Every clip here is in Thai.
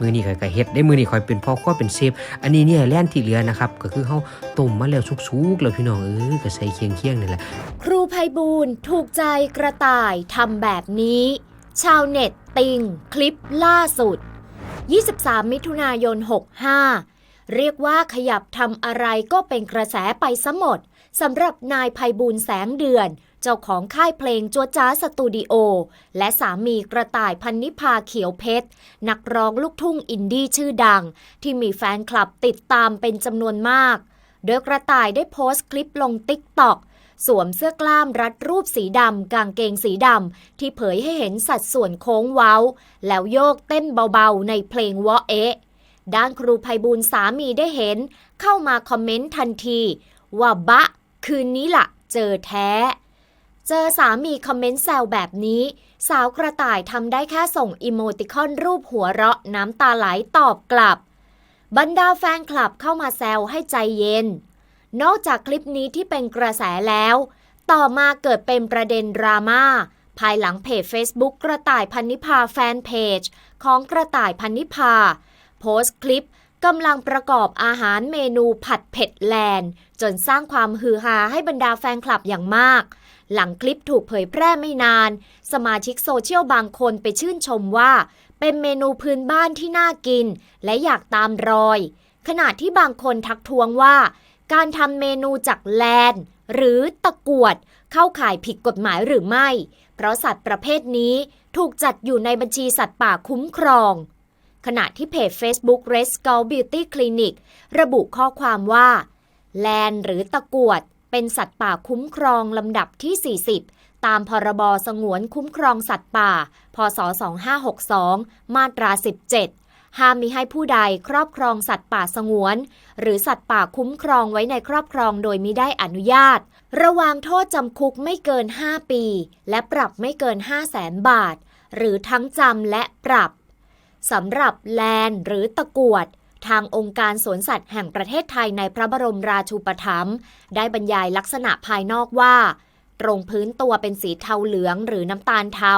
มือนี้ข่อยก็เฮ็ดได้มือนี้ข่อยเป็นพ่อครัวเป็นเชฟอันนี้เนี่ยแล่นที่เหลือนะครับ ก็คือเฮาต้มมาแล้วสุกๆแล้วพี่น้องเออก็ใส่เคียงเคียงๆนี่แหละ ครูภัยบูลถูกใจกระต่ายทำแบบนี้ ชาวเน็ตติง คลิปล่าสุด 23 มิถุนายน 65 เรียกว่าขยับทำอะไรก็เป็นกระแสไปซะหมดสำหรับนายภัยบูลแสงเดือน เจ้าของค่ายเพลงจัวจ้าสตูดิโอ และสามีกระต่ายพันนิพาเขียวเพชร นักร้องลูกทุ่งอินดี้ชื่อดัง ที่มีแฟนคลับติดตามเป็นจำนวนมาก โดยกระต่ายได้โพสต์คลิปลงติ๊กต็อกสวมเสื้อกล้ามรัดรูปสีดำ กางเกงสีดำ ที่เผยให้เห็นสัดส่วนโค้งเว้า แล้วโยกเต้นเบาๆ ในเพลงวอเอะด้านครูภัยบูลสามีได้เห็น เข้ามาคอมเมนต์ทันที ว่าบะ คืนนี้ละ่ะ เจอแท้ เจอสามีคอมเมนต์แซวแบบนี้ สาวกระต่ายทำได้แค่ส่งอิโมติคอนรูปหัวเราะน้ำตาไหลตอบกลับ บรรดาแฟนคลับเข้ามาแซวให้ใจเย็น นอกจากคลิปนี้ที่เป็นกระแสแล้ว ต่อมาเกิดเป็นประเด็นดราม่าภายหลังเพจ Facebook กระต่ายพันนิพาแฟนเพจของกระต่ายพันนิพา โพสต์คลิปกำลังประกอบอาหารเมนูผัดเผ็ดแลนด์ จนสร้างความฮือฮาให้บรรดาแฟนคลับอย่างมาก หลังคลิปถูกเผยแพร่ไม่นาน สมาชิกโซเชียลบางคนไปชื่นชมว่า เป็นเมนูพื้นบ้านที่น่ากิน และอยากตามรอย ขณะที่บางคนทักท้วงว่า การทำเมนูจากแลนหรือตะกวด เข้าข่ายผิดกฎหมายหรือไม่ เพราะสัตว์ประเภทนี้ถูกจัดอยู่ในบัญชีสัตว์ป่าคุ้มครอง ขณะที่เพจ Facebook Red Skull Beauty Clinic ระบุข้อความว่าแลนหรือตะกวด เป็นสัตว์ป่าคุ้มครองลำดับที่ 40 ตามพรบสงวนคุ้มครองสัตว์ป่า พศ 2562 มาตรา 17ห้ามมิให้ผู้ใดครอบครองสัตว์ป่าสงวน หรือสัตว์ป่าคุ้มครองไว้ในครอบครองโดยมิได้อนุญาต ระวางโทษจำคุกไม่เกิน 5 ปี และปรับไม่เกิน 5 0 0แสนบาท หรือทั้งจำและปรับสำหรับแลนหรือตะกวด ทางองค์การสวนสัตว์แห่งประเทศไทยในพระบรมราชูปถัมภ์ได้บรรยายลักษณะภายนอกว่า ตรงพื้นตัวเป็นสีเทาเหลืองหรือน้ำตาลเทา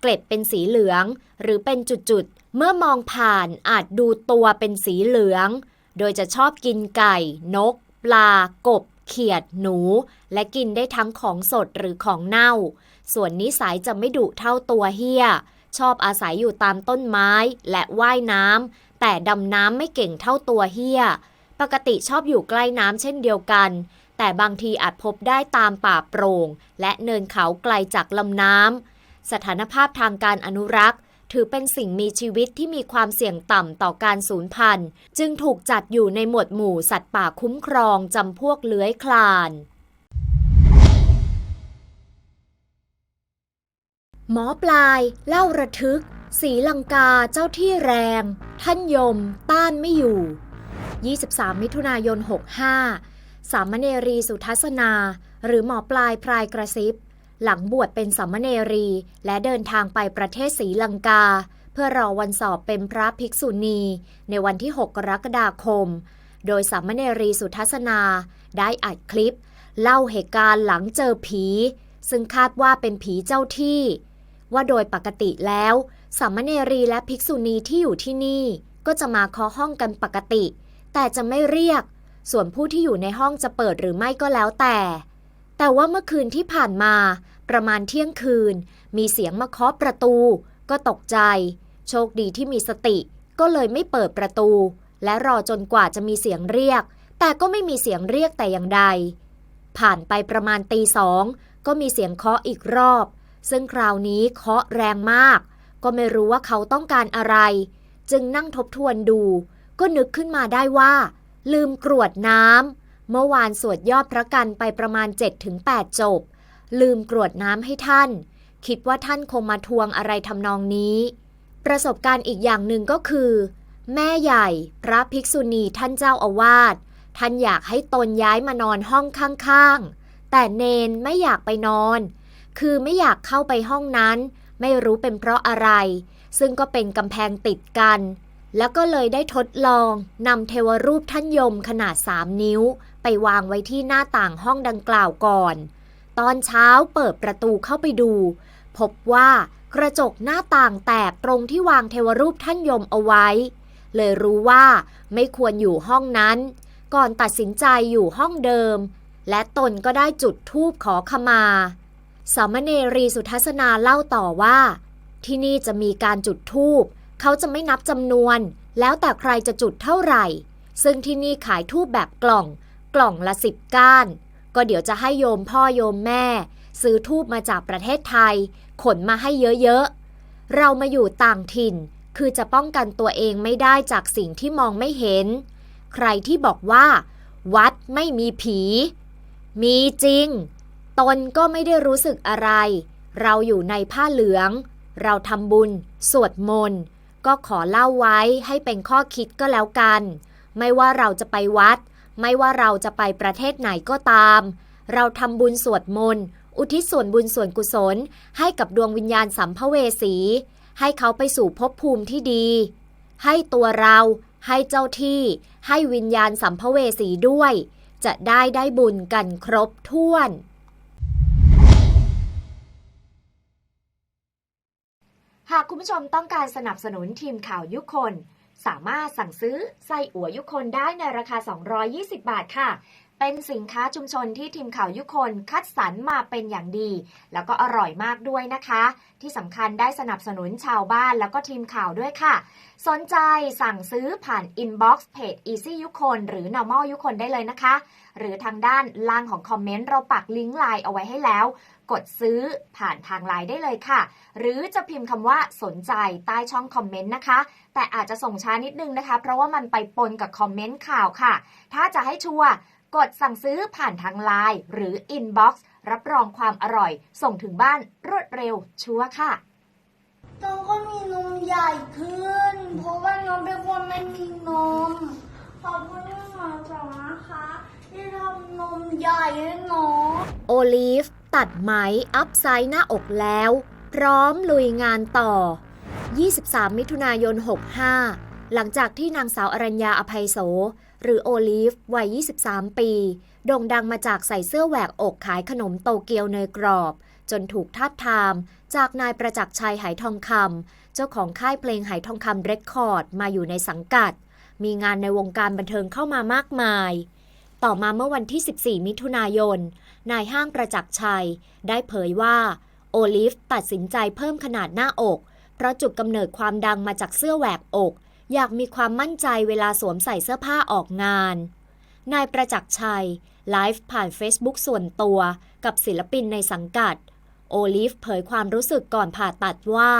เกล็ดเป็นสีเหลือง หรือเป็นจุดๆ เมื่อมองผ่านอาจดูตัวเป็นสีเหลือง โดยจะชอบกินไก่ นก ปลา กบ เขียด หนู และกินได้ทั้งของสดหรือของเน่า ส่วนนิสัยจะไม่ดุเท่าตัวเฮียชอบอาศัยอยู่ตามต้นไม้และว่ายน้ำ แต่ดำน้ำไม่เก่งเท่าตัวเฮียปกติชอบอยู่ใกล้น้ำเช่นเดียวกัน แต่บางทีอาจพบได้ตามป่าโปร่ง และเนินเขาไกลจากลำน้ำสถานภาพทางการอนุรักษ์ถือเป็นสิ่งมีชีวิตที่มีความเสี่ยงต่ำต่อการสูญพันธุ์ จึงถูกจัดอยู่ในหมวดหมู่สัตว์ป่าคุ้มครองจำพวกเลื้อยคลาน หมอปลาย เล่าระทึก สีลังกาเจ้าที่แรง ท่านยมต้านไม่อยู่ 23 มิถุนายน 65 สามเณรีสุทัศนา หรือหมอปลายพรายกระซิบ หลังบวชเป็นสามเณรีและเดินทางไปประเทศศรีลังกา เพื่อรอวันสอบเป็นพระภิกษุณี ในวันที่ 6 กรกฎาคม โดยสามเณรีสุทัศนา ได้อัดคลิป เล่าเหตุการณ์หลังเจอผี ซึ่งคาดว่าเป็นผีเจ้าที่ ว่าโดยปกติแล้ว สามเณรีและภิกษุณีที่อยู่ที่นี่ ก็จะมาเคาะห้องกันปกติ แต่จะไม่เรียก ส่วนผู้ที่อยู่ในห้องจะเปิดหรือไม่ก็แล้วแต่ แต่ว่าเมื่อคืนที่ผ่านมา ประมาณเที่ยงคืน มีเสียงมาเคาะประตู ก็ตกใจ โชคดีที่มีสติ ก็เลยไม่เปิดประตู และรอจนกว่าจะมีเสียงเรียก แต่ก็ไม่มีเสียงเรียกแต่อย่างใด ผ่านไปประมาณตีสองก็มีเสียงเคาะอีกรอบ ซึ่งคราวนี้เคาะแรงมาก ก็ไม่รู้ว่าเขาต้องการอะไร จึงนั่งทบทวนดู ก็นึกขึ้นมาได้ว่า ลืมกรวดน้ำเมื่อวานสวดยอดพระกันไปประมาณ 7-8 จบ ลืมกรวดน้ำให้ท่าน คิดว่าท่านคงมาทวงอะไรทำนองนี้ ประสบการณ์อีกอย่างหนึ่งก็คือ แม่ใหญ่ พระภิกษุณีท่านเจ้าอาวาสท่านอยากให้ตนย้ายมานอนห้องข้างๆ แต่เนนไม่อยากไปนอน คือไม่อยากเข้าไปห้องนั้น ไม่รู้เป็นเพราะอะไร ซึ่งก็เป็นกำแพงติดกัน แล้วก็เลยได้ทดลองนำเทวรูปท่านยมขนาด 3 นิ้ว ไปวางไว้ที่หน้าต่างห้องดังกล่าวก่อน ตอนเช้าเปิดประตูเข้าไปดู พบว่ากระจกหน้าต่างแตกตรงที่วางเทวรูปท่านยมเอาไว้ เลยรู้ว่าไม่ควรอยู่ห้องนั้น ก่อนตัดสินใจอยู่ห้องเดิม และตนก็ได้จุดธูปขอขมา สามเณรีสุทัศนาเล่าต่อว่า ที่นี่จะมีการจุดธูปเขาจะไม่นับจำนวน แล้วแต่ใครจะจุดเท่าไหร่ ซึ่งที่นี่ขายธูปแบบกล่อง กล่องละสิบก้าน ก็เดี๋ยวจะให้โยมพ่อโยมแม่ ซื้อธูปมาจากประเทศไทย ขนมาให้เยอะๆ เรามาอยู่ต่างถิ่น คือจะป้องกันตัวเองไม่ได้จากสิ่งที่มองไม่เห็น ใครที่บอกว่า วัดไม่มีผี มีจริง ตนก็ไม่ได้รู้สึกอะไร เราอยู่ในผ้าเหลือง เราทำบุญ สวดมนต์ก็ขอเล่าไว้ให้เป็นข้อคิดก็แล้วกัน ไม่ว่าเราจะไปวัด ไม่ว่าเราจะไปประเทศไหนก็ตาม เราทำบุญสวดมนต์อุทิศส่วนบุญส่วนกุศล ให้กับดวงวิญญาณสัมภเวสี ให้เขาไปสู่ภพภูมิที่ดี ให้ตัวเรา ให้เจ้าที่ ให้วิญญาณสัมภเวสีด้วย จะได้ได้บุญกันครบถ้วน หากคุณผู้ชมต้องการสนับสนุนทีมข่าวยุคน สามารถสั่งซื้อไส้อั่วยุคนได้ในราคา 220 บาทค่ะ เป็นสินค้าชุมชนที่ทีมข่าวยุคคนคัดสรรมาเป็นอย่างดี แล้วก็อร่อยมากด้วยนะคะ ที่สำคัญได้สนับสนุนชาวบ้านแล้วก็ทีมข่าวด้วยค่ะ สนใจสั่งซื้อผ่านอินบ็อกซ์เพจ Easy ยุคนหรือ normal ยุคนได้เลยนะคะ หรือทางด้านล่างของคอมเมนต์เราปักลิงก์ไลน์เอาไว้ให้แล้ว กดซื้อผ่านทางไลน์ได้เลยค่ะ หรือจะพิมพ์คำว่าสนใจใต้ช่องคอมเมนต์นะคะ แต่อาจจะส่งช้านิดนึงนะคะ เพราะว่ามันไปปนกับคอมเมนต์ข่าวค่ะ ถ้าจะให้ชัวร์กดสั่งซื้อผ่านทางไลน์หรืออินบ็อกซ์รับรองความอร่อย ส่งถึงบ้านรวดเร็วชัวร์ค่ะน้องก็มีนมใหญ่ขึ้น เพราะว่าน้องเป็นคนไม่มีนม ขอบคุณที่หมอสองนะคะ ที่ทำนมใหญ่ให้น้อโอลีฟตัดไหมอัพไซด์หน้าอกแล้ว พร้อมลุยงานต่อ 23 มิถุนายน 65 หลังจากที่นางสาวอรัญญาอภัยโส หรือโอลีฟ วัย 23 ปี โด่งดังมาจากใส่เสื้อแหวกอกขายขนมโตเกียวเนยกรอบ จนถูกทาบทาม จากนายประจักษ์ชัยไหทองคำเจ้าของค่ายเพลงไหทองคำเรคคอร์ดมาอยู่ในสังกัด มีงานในวงการบันเทิงเข้ามามากมาย ต่อมาเมื่อวันที่ 14 มิถุนายน นายห้างประจักษ์ชัย ได้เผยว่า โอลิฟตัดสินใจเพิ่มขนาดหน้าอก เพราะจุดกำเนิดความดังมาจากเสื้อแหวกอก อยากมีความมั่นใจเวลาสวมใส่เสื้อผ้าออกงาน นายประจักษ์ชัย ไลฟ์ผ่าน Facebook ส่วนตัวกับศิลปินในสังกัด โอลิฟเผยความรู้สึกก่อนผ่าตัดว่า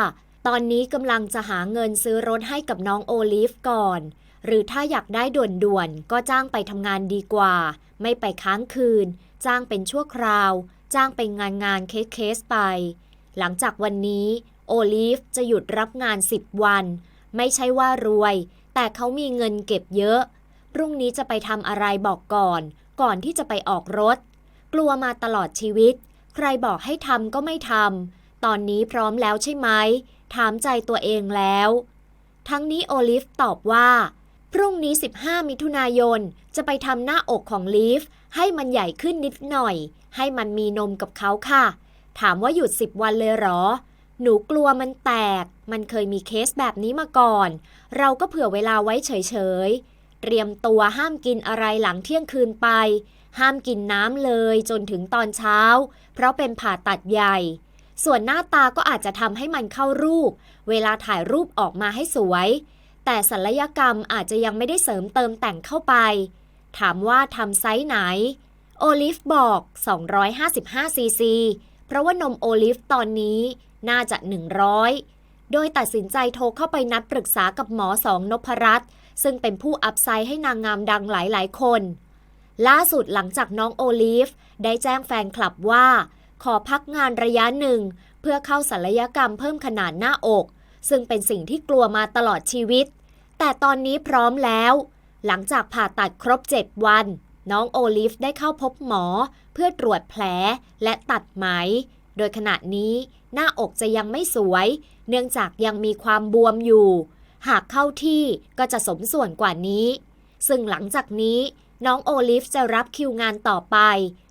ตอนนี้กำลังจะหาเงินซื้อรถให้กับน้องโอลิฟก่อน หรือถ้าอยากได้ด่วนๆ ก็จ้างไปทำงานดีกว่า ไม่ไปค้างคืน จ้างเป็นชั่วคราว จ้างเป็นงานงานเคสเคสๆไป หลังจากวันนี้โอลิฟจะหยุดรับงาน 10 วัน ไม่ใช่ว่ารวย แต่เขามีเงินเก็บเยอะ พรุ่งนี้จะไปทำอะไรบอกก่อน ก่อนที่จะไปออกรถ กลัวมาตลอดชีวิต ใครบอกให้ทำก็ไม่ทำ ตอนนี้พร้อมแล้วใช่ไหม ถามใจตัวเองแล้ว ทั้งนี้โอลิฟตอบว่า พรุ่งนี้ 15 มิถุนายน จะไปทำหน้าอกของลีฟ ให้มันใหญ่ขึ้นนิดหน่อย ให้มันมีนมกับเขาค่ะ ถามว่าหยุด 10 วันเลยเหรอ หนูกลัวมันแตก มันเคยมีเคสแบบนี้มาก่อน เราก็เผื่อเวลาไว้เฉยๆ เตรียมตัวห้ามกินอะไรหลังเที่ยงคืนไป ห้ามกินน้ำเลยจนถึงตอนเช้า เพราะเป็นผ่าตัดใหญ่ ส่วนหน้าตาก็อาจจะทำให้มันเข้ารูป เวลาถ่ายรูปออกมาให้สวย แต่ศัลยกรรมอาจจะยังไม่ได้เสริมเติมแต่งเข้าไป ถามว่าทำไซส์ไหน โอลิฟบอก 255ซีซี เพราะว่านมโอลิฟตอนนี้น่าจะ 100 โดยตัดสินใจโทรเข้าไปนัดปรึกษากับหมอสองนพรัตน์ซึ่งเป็นผู้อัพไซด์ให้นางงามดังหลายๆ คน ล่าสุดหลังจากน้องโอลิฟได้แจ้งแฟนคลับว่า ขอพักงานระยะหนึ่ง เพื่อเข้าศัลยกรรมเพิ่มขนาดหน้าอก ซึ่งเป็นสิ่งที่กลัวมาตลอดชีวิต แต่ตอนนี้พร้อมแล้ว หลังจากผ่าตัดครบ 7 วัน น้องโอลิฟได้เข้าพบหมอ เพื่อตรวจแผลและตัดไหม โดยขณะนี้ หน้าอกจะยังไม่สวย เนื่องจากยังมีความบวมอยู่ หากเข้าที่ก็จะสมส่วนกว่านี้ ซึ่งหลังจากนี้น้องโอลิฟจะรับคิวงานต่อไป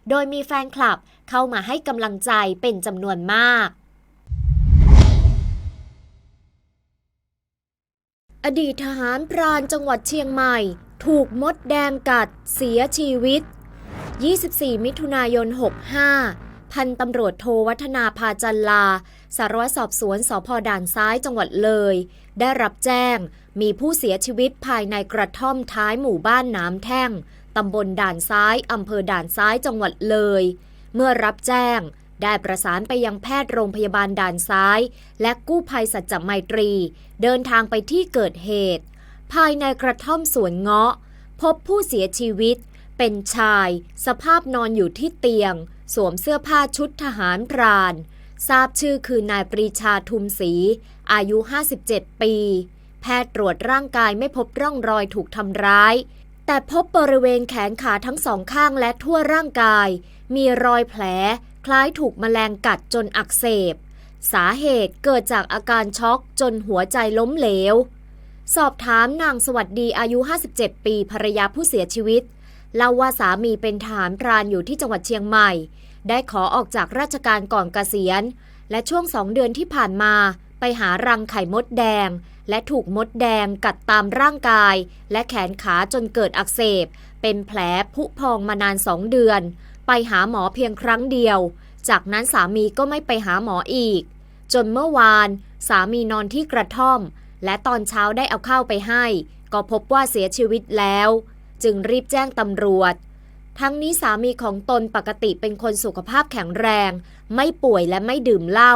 โดยมีแฟนคลับเข้ามาให้กำลังใจเป็นจำนวนมาก อดีตทหารพรานจังหวัดเชียงใหม่ ถูกมดแดงกัดเสียชีวิต 24 มิถุนายน 65 พันตำรวจโทวัฒนาพาจันลา สารวัตรสอบสวนสพด่านซ้ายจังหวัดเลย ได้รับแจ้งมีผู้เสียชีวิตภายในกระท่อมท้ายหมู่บ้านน้ำแท่งตำบลด่านซ้ายอำเภอด่านซ้ายจังหวัดเลย เมื่อรับแจ้ง ได้ประสานไปยังแพทย์โรงพยาบาลด่านซ้าย และกู้ภัยสัจจไมตรี เดินทางไปที่เกิดเหตุ ภายในกระท่อมสวนเงาะ พบผู้เสียชีวิต เป็นชาย สภาพนอนอยู่ที่เตียง สวมเสื้อผ้าชุดทหารพราน ทราบชื่อคือนายปรีชาทุมศรีอายุ 57 ปี แพทย์ตรวจร่างกายไม่พบร่องรอยถูกทำร้ายแต่พบบริเวณแขนขาทั้งสองข้างและทั่วร่างกาย มีรอยแผล คล้ายถูกแมลงกัดจนอักเสบ สาเหตุเกิดจากอาการช็อกจนหัวใจล้มเหลว สอบถามนางสวัสดีอายุ 57 ปีภรรยาผู้เสียชีวิตเล่าว่าสามีเป็นทหารพรานอยู่ที่จังหวัดเชียงใหม่ ได้ขอออกจากราชการก่อนเกษียณ และช่วงสองเดือนที่ผ่านมาไปหารังไข่มดแดง และถูกมดแดงกัดตามร่างกาย และแขนขาจนเกิดอักเสบ เป็นแผลผุพองมานานสองเดือน ไปหาหมอเพียงครั้งเดียว จากนั้นสามีก็ไม่ไปหาหมออีก จนเมื่อวาน สามีนอนที่กระท่อม และตอนเช้าได้เอาข้าวไปให้ ก็พบว่าเสียชีวิตแล้ว จึงรีบแจ้งตำรวจ ทั้งนี้สามีของตนปกติเป็นคนสุขภาพแข็งแรง ไม่ป่วยและไม่ดื่มเหล้า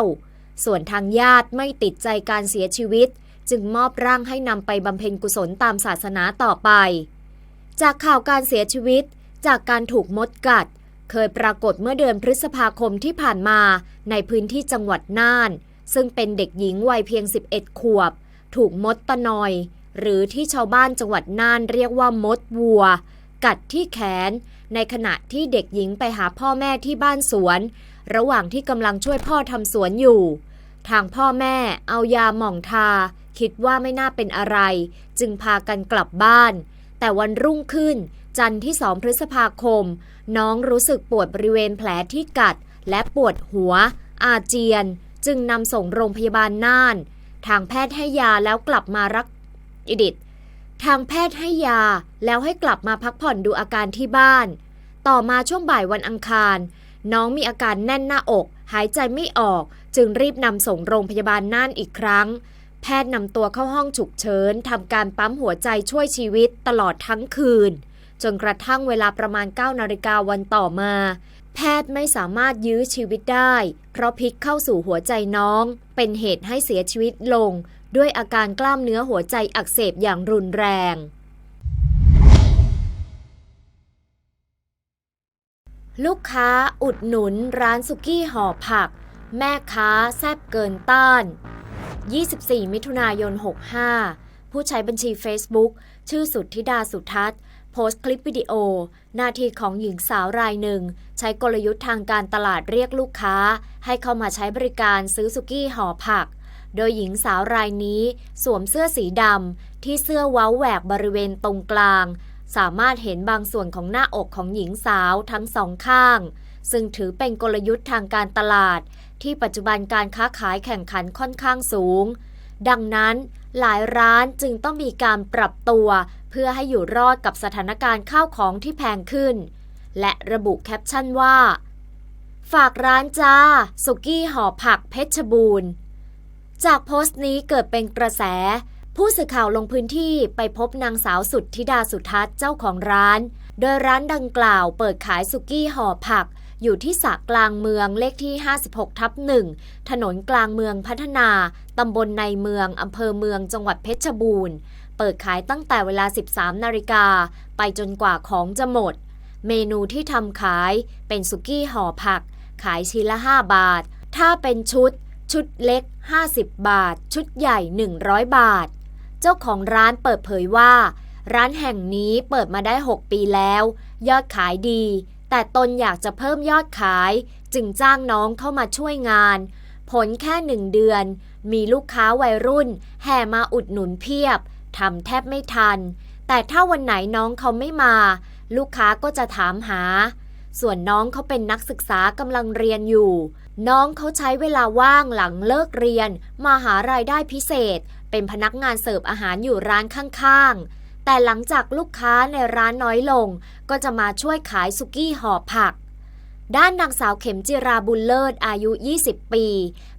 ส่วนทางญาติไม่ติดใจการเสียชีวิต จึงมอบร่างให้นำไปบำเพ็ญกุศลตามศาสนาต่อไป จากข่าวการเสียชีวิตจากการถูกมดกัด เคยปรากฏเมื่อเดือนพฤษภาคมที่ผ่านมาในพื้นที่จังหวัดน่าน ซึ่งเป็นเด็กหญิงวัยเพียง 11 ขวบ ถูกมดตะนอย หรือที่ชาวบ้านจังหวัดน่านเรียกว่ามดวัว กัดที่แขน ในขณะที่เด็กหญิงไปหาพ่อแม่ที่บ้านสวน ระหว่างที่กำลังช่วยพ่อทำสวนอยู่ ทางพ่อแม่เอายาหม่องทา คิดว่าไม่น่าเป็นอะไร จึงพากันกลับบ้าน แต่วันรุ่งขึ้นจันทร์ที่ 2 พฤษภาคม น้องรู้สึกปวดบริเวณแผลที่กัด และปวดหัว อาเจียน จึงนำส่งโรงพยาบาลน่าน ทางแพทย์ให้ยาแล้วกลับมารักอิดิตทางแพทย์ให้ยาแล้วให้กลับมาพักผ่อนดูอาการที่บ้าน ต่อมาช่วงบ่ายวันอังคาร น้องมีอาการแน่นหน้าอก หายใจไม่ออก จึงรีบนำส่งโรงพยาบาลน่านอีกครั้ง แพทย์นำตัวเข้าห้องฉุกเฉินทำการปั๊มหัวใจช่วยชีวิตตลอดทั้งคืน จนกระทั่งเวลาประมาณ 9 นาฬิกาวันต่อมา แพทย์ไม่สามารถยื้อชีวิตได้ เพราะพิษเข้าสู่หัวใจน้อง เป็นเหตุให้เสียชีวิตลง ด้วยอาการกล้ามเนื้อหัวใจอักเสบอย่างรุนแรงลูกค้าอุดหนุนร้านสุกี้ห่อผัก แม่ค้าแซบเกินต้าน 24 มิถุนายน 65 ผู้ใช้บัญชี Facebook ชื่อสุทธิดาสุทัศน์ โพสต์คลิปวิดีโอ หน้าที่ของหญิงสาวรายหนึ่ง ใช้กลยุทธ์ทางการตลาดเรียกลูกค้า ให้เข้ามาใช้บริการซื้อสุกี้ห่อผัก โดยหญิงสาวรายนี้สวมเสื้อสีดำที่เสื้อเว้าแหวกบริเวณตรงกลาง สามารถเห็นบางส่วนของหน้าอกของหญิงสาวทั้งสองข้าง ซึ่งถือเป็นกลยุทธ์ทางการตลาด ที่ปัจจุบันการค้าขายแข่งขันค่อนข้างสูง ดังนั้น หลายร้านจึงต้องมีการปรับตัว เพื่อให้อยู่รอดกับสถานการณ์ข้าวของที่แพงขึ้น และระบุแคปชั่นว่า ฝากร้านจ้า สุกี้ห่อผักเพชรบูรณ์ จากโพสต์นี้เกิดเป็นกระแส ผู้สื่อข่าวลงพื้นที่ไปพบนางสาวสุดธิดาสุทัศน์เจ้าของร้าน โดยร้านดังกล่าวเปิดขายสุกี้ห่อผัก อยู่ที่สระกลางเมืองเลขที่ 56 ทับหนึ่งถนนกลางเมืองพัฒนาตำบลในเมืองอำเภอเมืองจังหวัดเพชรบูรณ์ เปิดขายตั้งแต่เวลา 13 นาฬิกา ไปจนกว่าของจะหมด เมนูที่ทำขายเป็นสุกี้ห่อผัก ขายชิ้นละ 5 บาท ถ้าเป็นชุด ชุดเล็ก 50 บาท ชุดใหญ่ 100 บาท เจ้าของร้านเปิดเผยว่าร้านแห่งนี้เปิดมาได้ 6 ปีแล้ว ยอดขายดี แต่ตนอยากจะเพิ่มยอดขาย จึงจ้างน้องเข้ามาช่วยงาน ผลแค่หนึ่งเดือน มีลูกค้าวัยรุ่น แห่มาอุดหนุนเพียบทำแทบไม่ทัน แต่ถ้าวันไหนน้องเขาไม่มา ลูกค้าก็จะถามหา ส่วนน้องเขาเป็นนักศึกษากำลังเรียนอยู่ น้องเขาใช้เวลาว่างหลังเลิกเรียน มาหารายได้พิเศษ เป็นพนักงานเสิร์ฟอาหารอยู่ร้านข้างๆ แต่หลังจากลูกค้าในร้านน้อยลง ก็จะมาช่วยขายสุกี้ห่อผัก ด้านนางสาวเข็มจิราบุญเลิศอายุ 20 ปี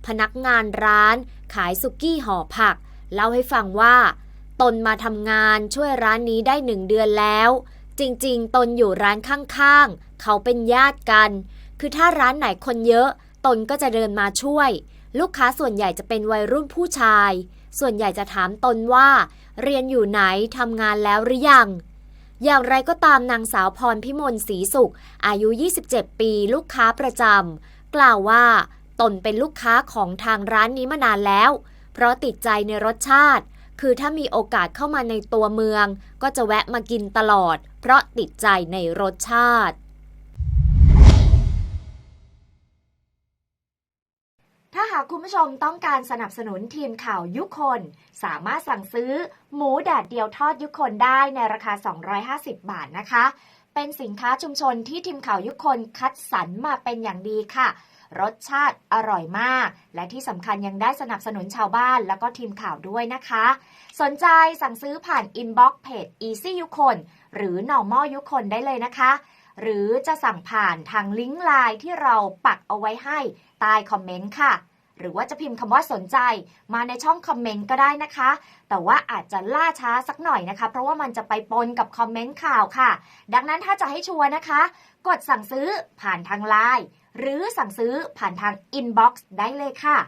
พนักงานร้าน ขายสุกี้ห่อผัก เล่าให้ฟังว่า ตนมาทำงานช่วยร้านนี้ได้หนึ่งเดือนแล้ว จริงๆ ตนอยู่ร้านข้างๆ เขาเป็นญาติกัน คือถ้าร้านไหนคนเยอะ ตนก็จะเดินมาช่วย ลูกค้าส่วนใหญ่จะเป็นวัยรุ่นผู้ชาย ส่วนใหญ่จะถามตนว่า เรียนอยู่ไหนทำงานแล้วหรือยัง อย่างไรก็ตามนางสาวพรพิมลศรีสุข อายุ 27 ปี ลูกค้าประจำกล่าวว่า ตนเป็นลูกค้าของทางร้านนี้มานานแล้ว เพราะติดใจในรสชาติ คือถ้ามีโอกาสเข้ามาในตัวเมือง ก็จะแวะมากินตลอด เพราะติดใจในรสชาติ ถ้าหากคุณผู้ชมต้องการสนับสนุนทีมข่าวยุคน สามารถสั่งซื้อ หมูแดดเดียวทอดยุคนได้ในราคา 250 บาทนะคะ เป็นสินค้าชุมชนที่ทีมข่าวยุคนคัดสรรมาเป็นอย่างดีค่ะ รสชาติอร่อยมาก และที่สำคัญยังได้สนับสนุนชาวบ้านแล้วก็ทีมข่าวด้วยนะคะ สนใจสั่งซื้อผ่านอินบ็อกซ์เพจ Easy ยุคนหรือ Normal ยุคนได้เลยนะคะ หรือจะสั่งผ่านทางลิงก์ไลน์ที่เราปักเอาไว้ให้ ใต้คอมเมนต์ค่ะ หรือว่าจะพิมพ์คำว่าสนใจ มาในช่องคอมเมนต์ก็ได้นะคะ แต่ว่าอาจจะล่าช้าสักหน่อยนะคะ เพราะว่ามันจะไปปนกับคอมเมนต์ข่าวค่ะ ดังนั้นถ้าจะให้ชัวร์นะคะ กดสั่งซื้อผ่านทางไลน์หรือสั่งซื้อผ่านทางอินบ็อกซ์ได้เลยค่ะ